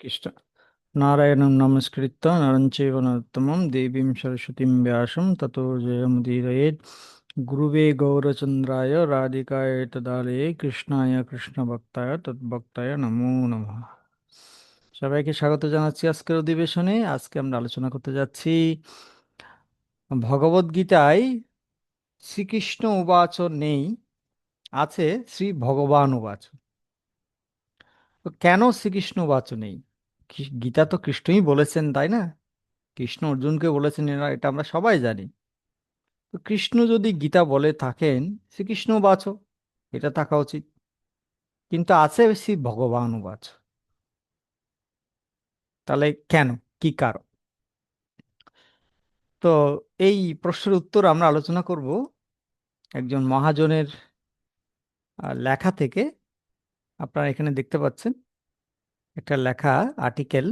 কৃষ্ণ নারায়ণং নমস্কৃত্য নরং চৈব নরোত্তমং দেবীং সরস্বতীং ব্যাসং ততো জয়মুদীরয়েৎ গুরুবে গৌরচন্দ্রায় রাধিকায় তদালয়ে কৃষ্ণায় কৃষ্ণভক্তায় তদ্ভক্তায় নমো নমঃ সবাইকে স্বাগত জানাচ্ছি আজকের অধিবেশনে। আজকে আমরা আলোচনা করতে যাচ্ছি ভগবদ গীতায় শ্রীকৃষ্ণ উবাচ নেই, আছে শ্রী ভগবান উবাচ তো কেন শ্রীকৃষ্ণ উবাচ নেই? গীতা তো কৃষ্ণই বলেছেন, তাই না? কৃষ্ণ অর্জুনকে বলেছেন এটা আমরা সবাই জানি। তো কৃষ্ণ যদি গীতা বলে থাকেন, শ্রীকৃষ্ণ বাচ এটা থাকা উচিত। কিন্তু আছে শ্রী ভগবান বাচ তাহলে কেন? কি কারণ? তো এই প্রশ্নের উত্তর আমরা আলোচনা করব একজন মহাজনের লেখা থেকে। আপনারা এখানে দেখতে পাচ্ছেন, একটা লেখা আর্টিকেল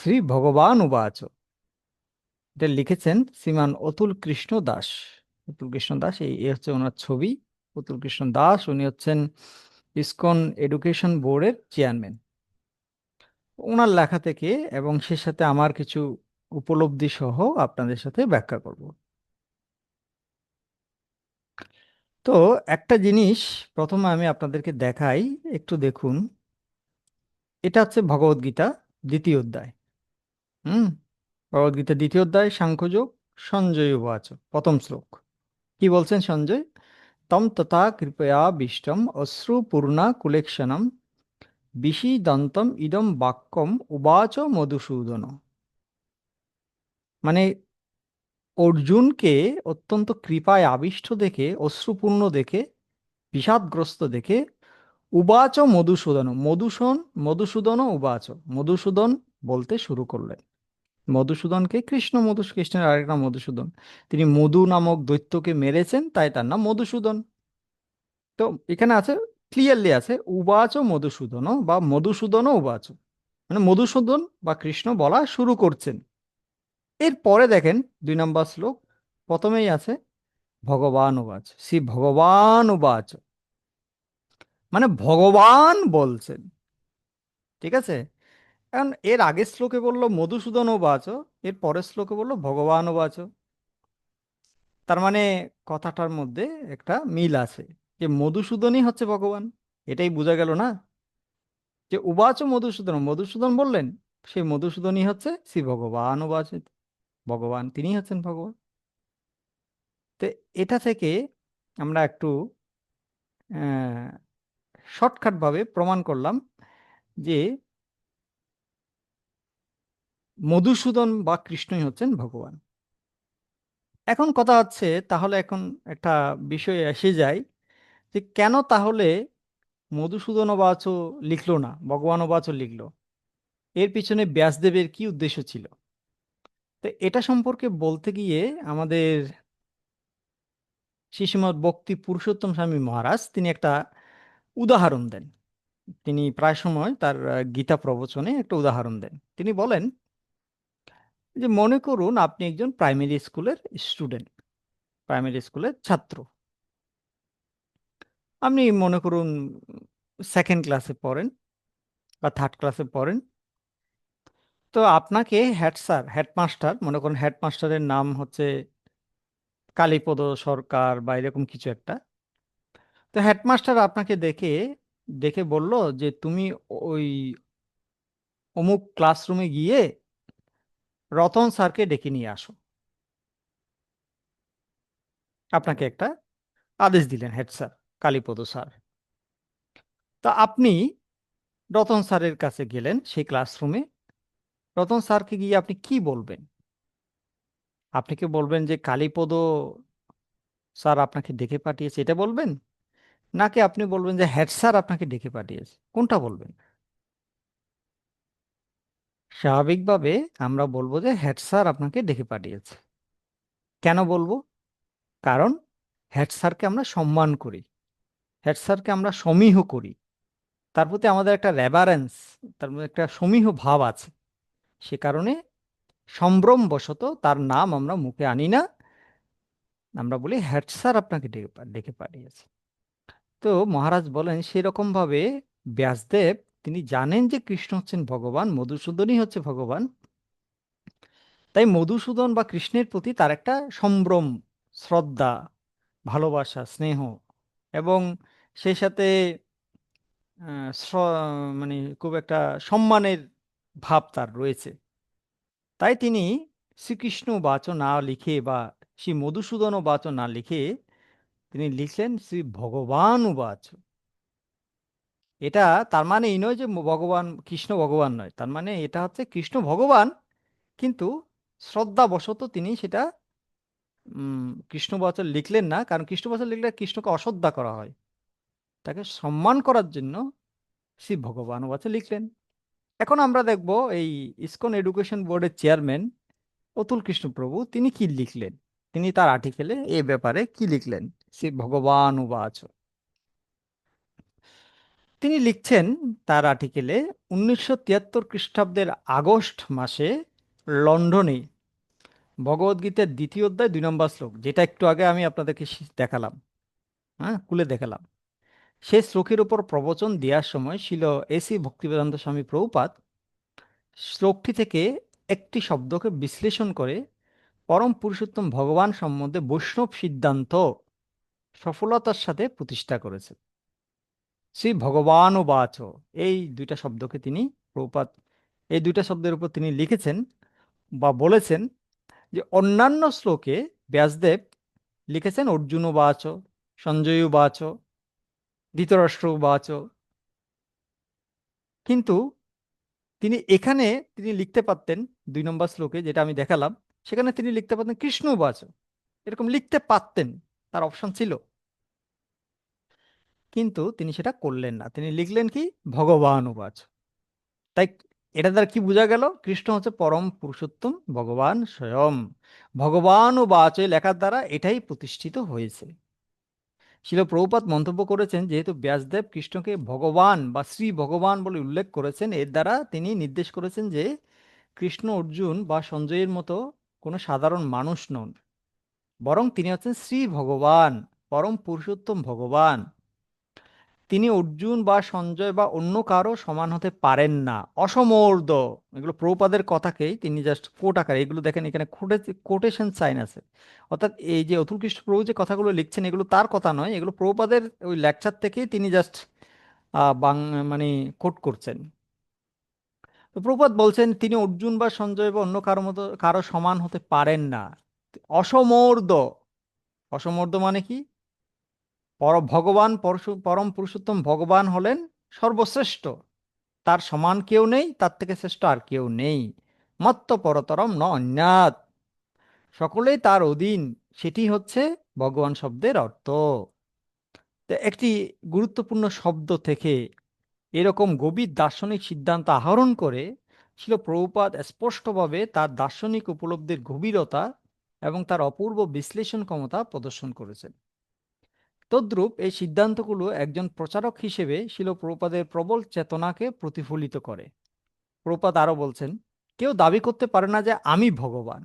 শ্রী ভগবান উবাচ এটা লিখেছেন শ্রীমান অতুল কৃষ্ণ দাস। অতুল কৃষ্ণ দাস এই হচ্ছে ওনার ছবি। অতুল কৃষ্ণ দাস, উনি হচ্ছেন ইসকন এডুকেশন বোর্ডের চেয়ারম্যান। ওনার লেখা থেকে এবং সে সাথে আমার কিছু উপলব্ধি সহ আপনাদের সাথে ব্যাখ্যা করব। তো একটা জিনিস প্রথমে আমি আপনাদেরকে দেখাই, একটু দেখুন। এটা হচ্ছে ভগবদ্গীতা দ্বিতীয় অধ্যায়। হুম? ভগবদ্গীতা দ্বিতীয় অধ্যায়, সাংখ্যযোগ, সঞ্জয় উবাচ প্রথম শ্লোক। কি বলছেন সঞ্জয়? তম তথা কৃপয়া বিষ্টম অশ্রুপূর্ণা কুলেক্ষণম বিষিদন্তম ইদম বাক্যম উবাচ মধুসূদন। মানে অর্জুনকে অত্যন্ত কৃপায় আবিষ্ট দেখে, অশ্রুপূর্ণ দেখে, বিষাদগ্রস্ত দেখে, উবাচ মধুসূদন, মধুসূন, মধুসূদন উবাচ, মধুসূদন বলতে শুরু করলেন। মধুসূদনকে কৃষ্ণ মধু কৃষ্ণের আরেক নাম মধুসূদন। তিনি মধু নামক দৈত্যকে মেরেছেন, তাই তার নাম মধুসূদন। তো এখানে আছে ক্লিয়ারলি আছে, উবাচ মধুসূদন বা মধুসূদন উবাচ। মানে মধুসূদন বা কৃষ্ণ বলা শুরু করছেন। এরপরে দেখেন দুই নম্বর শ্লোক, প্রথমেই আছে ভগবান উবাচ শ্রী ভগবান উবাচ মানে ভগবান বলছেন, ঠিক আছে? এখন এর আগের শ্লোকে বলল মধুসূদন উবাচ এর পরের শ্লোকে বলল ভগবান উবাচ তার মানে কথাটার মধ্যে একটা মিল আছে যে মধুসূদনই হচ্ছে ভগবান, এটাই বোঝা গেল না? যে উবাচ মধুসূদন মধুসূদন বললেন, সেই মধুসূদনই হচ্ছে শ্রী ভগবান উবাচ ভগবান তিনি হচ্ছেন ভগবান। তো এটা থেকে আমরা একটু শর্টকাট ভাবে প্রমাণ করলাম যে মধুসূদন বা কৃষ্ণই হচ্ছেন ভগবান। এখন কথা হচ্ছে, তাহলে এখন একটা বিষয় এসে যায় যে কেন তাহলে মধুসূদন বাচ লিখলো না ভগবান বাচ লিখলো? এর পিছনে ব্যাসদেবের কি উদ্দেশ্য ছিল? তো এটা সম্পর্কে বলতে গিয়ে আমাদের শ্রীশ্রীমৎ ভক্তি পুরুষোত্তম স্বামী মহারাজ তিনি একটা উদাহরণ দেন। তিনি প্রায় সময় তার গীতা প্রবচনে একটা উদাহরণ দেন। তিনি বলেন যে, মনে করুন আপনি একজন প্রাইমারি স্কুলের স্টুডেন্ট, প্রাইমারি স্কুলের ছাত্র। আপনি মনে করুন সেকেন্ড ক্লাসে পড়েন বা থার্ড ক্লাসে পড়েন তো আপনাকে হেড স্যার হেডমাস্টার, মনে করেন হেডমাস্টারের নাম হচ্ছে কালীপদ সরকার বা এরকম কিছু একটা। তো হেডমাস্টার আপনাকে দেখে দেখে বলল যে তুমি ওই অমুক ক্লাসরুমে গিয়ে রতন স্যারকে ডেকে নিয়ে আসো। আপনাকে একটা আদেশ দিলেন হেড স্যার, কালীপদ স্যার। তা আপনি রতন স্যারের কাছে গেলেন সেই ক্লাসরুমে। রতন স্যারকে গিয়ে আপনি কি বলবেন? আপনি কি বলবেন যে, কালীপদ স্যার আপনাকে ডেকে পাঠিয়েছে। এটা বলবেন? নাকি আপনি বলবেন যে হেড স্যার আপনাকে ডেকে পাঠিয়েছে? কোনটা বলবেন? স্বাভাবিকভাবে আমরা বলব যে হেড স্যার আপনাকে ডেকে পাঠিয়েছে। কেন বলব? কারণ হেড স্যারকে আমরা সম্মান করি। হেড স্যারকে আমরা সমীহ করি। তার প্রতি আমাদের একটা রেভারেন্স তার মধ্যে একটা সমীহ ভাব আছে। সে কারণে সম্ভ্রমবশত তার নাম আমরা মুখে আনি না। আমরা বলি হেড স্যার আপনাকে ডেকে ডেকে পাঠিয়েছে। তো মহারাজ বলেন সেরকম ভাবে ব্যাসদেব, তিনি জানেন যে কৃষ্ণ হচ্ছেন ভগবান, মধুসূদনই হচ্ছে ভগবান। তাই মধুসূদন বা কৃষ্ণের প্রতি তার একটা সম্ভ্রম, শ্রদ্ধা, ভালোবাসা, স্নেহ এবং সেই সাথে মানে খুব একটা সম্মানের ভাব তার রয়েছে। তাই তিনি শ্রীকৃষ্ণ বাচ না লিখে বা শ্রী মধুসূদন বাচ না লিখে তিনি লিখলেন শ্রী ভগবান উবাচ এটা তার মানে এই নয় যে ভগবান কৃষ্ণ ভগবান নয়। তার মানে এটা হচ্ছে কৃষ্ণ ভগবান কিন্তু শ্রদ্ধাবশত তিনি সেটা উম, কৃষ্ণ বচন লিখলেন না। কারণ কৃষ্ণ বচন লিখলে কৃষ্ণকে অশ্রদ্ধা করা হয়। তাকে সম্মান করার জন্য শ্রী ভগবান বচন লিখলেন। এখন আমরা দেখব এই ইসকন এডুকেশন বোর্ডের চেয়ারম্যান অতুল কৃষ্ণ প্রভু তিনি কি লিখলেন? তিনি তার আর্টিকেলে এ ব্যাপারে কি লিখলেন? শ্রী ভগবান উবাচ। তিনি লিখছেন তার আর্টিকেলে, উনিশশো তিয়াত্তর খ্রিস্টাব্দের আগস্ট মাসে লন্ডনে ভগবদ্গীতার দ্বিতীয় অধ্যায় দুই নম্বর শ্লোক, যেটা একটু আগে আমি আপনাদেরকে দেখালাম। হ্যাঁ খুলে দেখালাম। সেই শ্লোকের উপর প্রবচন দেওয়ার সময় ছিল এসি ভক্তিবেদান্ত স্বামী প্রভুপাত শ্লোকটি থেকে একটি শব্দকে বিশ্লেষণ করে পরম পুরুষোত্তম ভগবান সম্বন্ধে বৈষ্ণব সিদ্ধান্ত সফলতার সাথে প্রতিষ্ঠা করেছে শ্রী ভগবান ও বাচ এই দুইটা শব্দকে তিনি প্রভুপাত এই দুইটা শব্দের উপর তিনি লিখেছেন বা বলেছেন যে অন্যান্য শ্লোকে ব্যাসদেব লিখেছেন অর্জুন বাচ সঞ্জয় বাচ ধৃতরাষ্ট্র বাচ কিন্তু তিনি এখানে তিনি লিখতে পারতেন দুই নম্বর শ্লোকে যেটা আমি দেখালাম, সেখানে তিনি লিখতে পারতেন কৃষ্ণ বাচ এরকম লিখতে পারতেন, তার অপশন ছিল। কিন্তু তিনি সেটা করলেন না। তিনি লিখলেন কি? ভগবান উবাচ তাই এটা দ্বারা কি বোঝা গেল? কৃষ্ণ হচ্ছে পরম পুরুষোত্তম, ভগবান স্বয়ং। ভগবান ও লেখার দ্বারা এটাই প্রতিষ্ঠিত হয়েছে। শিল প্রভুপাত মন্তব্য করেছেন, যেহেতু ব্যাসদেব কৃষ্ণকে ভগবান বা শ্রী ভগবান বলে উল্লেখ করেছেন, এর দ্বারা তিনি নির্দেশ করেছেন যে কৃষ্ণ অর্জুন বা সঞ্জয়ের মতো কোনো সাধারণ মানুষ নন। বরং তিনি হচ্ছেন শ্রী ভগবান, পরম পুরুষোত্তম ভগবান। তিনি অর্জুন বা সঞ্জয় বা অন্য কারও সমান হতে পারেন না। অসমর্দ। এগুলো প্রপাদের কথাকেই তিনি জাস্ট কোট আকারে, এগুলো দেখেন এখানে কোটেশন সাইন আছে। অর্থাৎ এই যে অতুল কৃষ্ণ প্রভু যে কথাগুলো লিখছেন, এগুলো তার কথা নয়, এগুলো প্রপাদের ওই লেকচার থেকেই তিনি জাস্ট বাং মানে কোট করছেন। তো প্রভুপাদ বলছেন, তিনি অর্জুন বা সঞ্জয় বা অন্য কারও মতো, কারও সমান হতে পারেন না। অসমর্দ। অসমর্দ মানে কি? পর ভগবান পরম পুরুষোত্তম ভগবান হলেন সর্বশ্রেষ্ঠ। তার সমান কেউ নেই, তার থেকে শ্রেষ্ঠ আর কেউ নেই। মত্ত পরতরম ন অন্যাত সকলেই তার অধীন, সেটি হচ্ছে ভগবান শব্দের অর্থ। একটি গুরুত্বপূর্ণ শব্দ থেকে এরকম গভীর দার্শনিক সিদ্ধান্ত আহরণ করে ছিল প্রভুপাদ স্পষ্টভাবে তার দার্শনিক উপলব্ধির গভীরতা এবং তার অপূর্ব বিশ্লেষণ ক্ষমতা প্রদর্শন করেছেন। তদ্রূপ এই সিদ্ধান্তগুলো একজন প্রচারক হিসেবে শিল প্রভুপাদের প্রবল চেতনাকে প্রতিফলিত করে। প্রভুপাদ আরও বলছেন, কেউ দাবি করতে পারে না যে আমি ভগবান।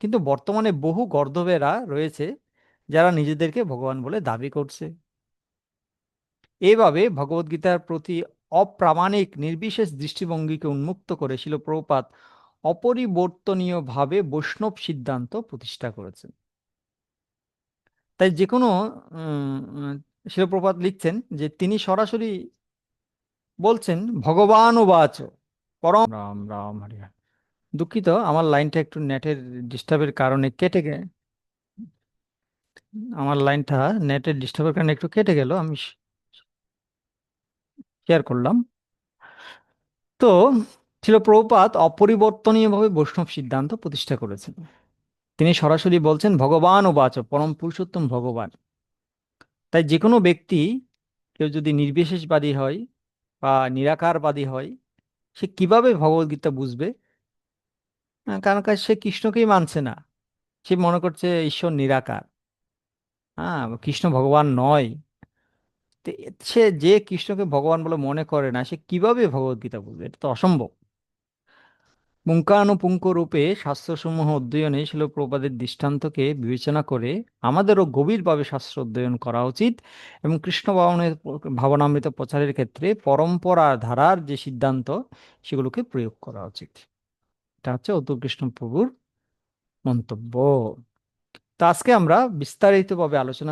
কিন্তু বর্তমানে বহু গর্ধবেরা রয়েছে যারা নিজেদেরকে ভগবান বলে দাবি করছে। এভাবে ভগবদ্গীতার প্রতি অপ্রামাণিক, নির্বিশেষ দৃষ্টিভঙ্গিকে উন্মুক্ত করে শিলপ্রপাত অপরিবর্তনীয়ভাবে বৈষ্ণব সিদ্ধান্ত প্রতিষ্ঠা করেছেন তাই যে কোনো শিলপ্রপাত লিখছেন যে তিনি সরাসরি বলছেন ভগবান ও বাচ পরম রাম রাম হরি। দুঃখিত আমার লাইনটা একটু নেটের ডিস্টার্বের কারণে কেটে গে আমার লাইনটা নেটের ডিস্টার্বের কারণে একটু কেটে গেল আমি শেয়ার করলাম তো ছিল প্রভুপাত অপরিবর্তনীয়ভাবে বৈষ্ণব সিদ্ধান্ত প্রতিষ্ঠা করেছেন তিনি সরাসরি বলছেন, ভগবান বাচ পরম পুরুষোত্তম ভগবান। তাই যে কোনো ব্যক্তি কেউ যদি নির্বিশেষবাদী হয় বা নিরাকারবাদী হয়, সে কীভাবে ভগবদ্গীতা বুঝবে? কারণ কাজ সে কৃষ্ণকেই মানছে না। সে মনে করছে ঈশ্বর নিরাকার। হ্যাঁ কৃষ্ণ ভগবান নয়। সে যে কৃষ্ণকে ভগবান বলে মনে করে না, সে কীভাবে ভগবদ্গীতা বুঝবে? এটা তো অসম্ভব। পুঙ্খানুপুঙ্খ রূপে শাস্ত্রসমূহ অধ্যয়নে শিল প্রপাদের দৃষ্টান্তকে বিবেচনা করে আমাদেরও গভীরভাবে শাস্ত্র অধ্যয়ন করা উচিত এবং কৃষ্ণ ভাবনের ভাবনামৃত প্রচারের ক্ষেত্রে পরম্পরা ধারার যে সিদ্ধান্ত, সেগুলোকে প্রয়োগ করা উচিত। এটা হচ্ছে অতুল কৃষ্ণ প্রভুর মন্তব্য। তো আজকে আমরা বিস্তারিতভাবে আলোচনা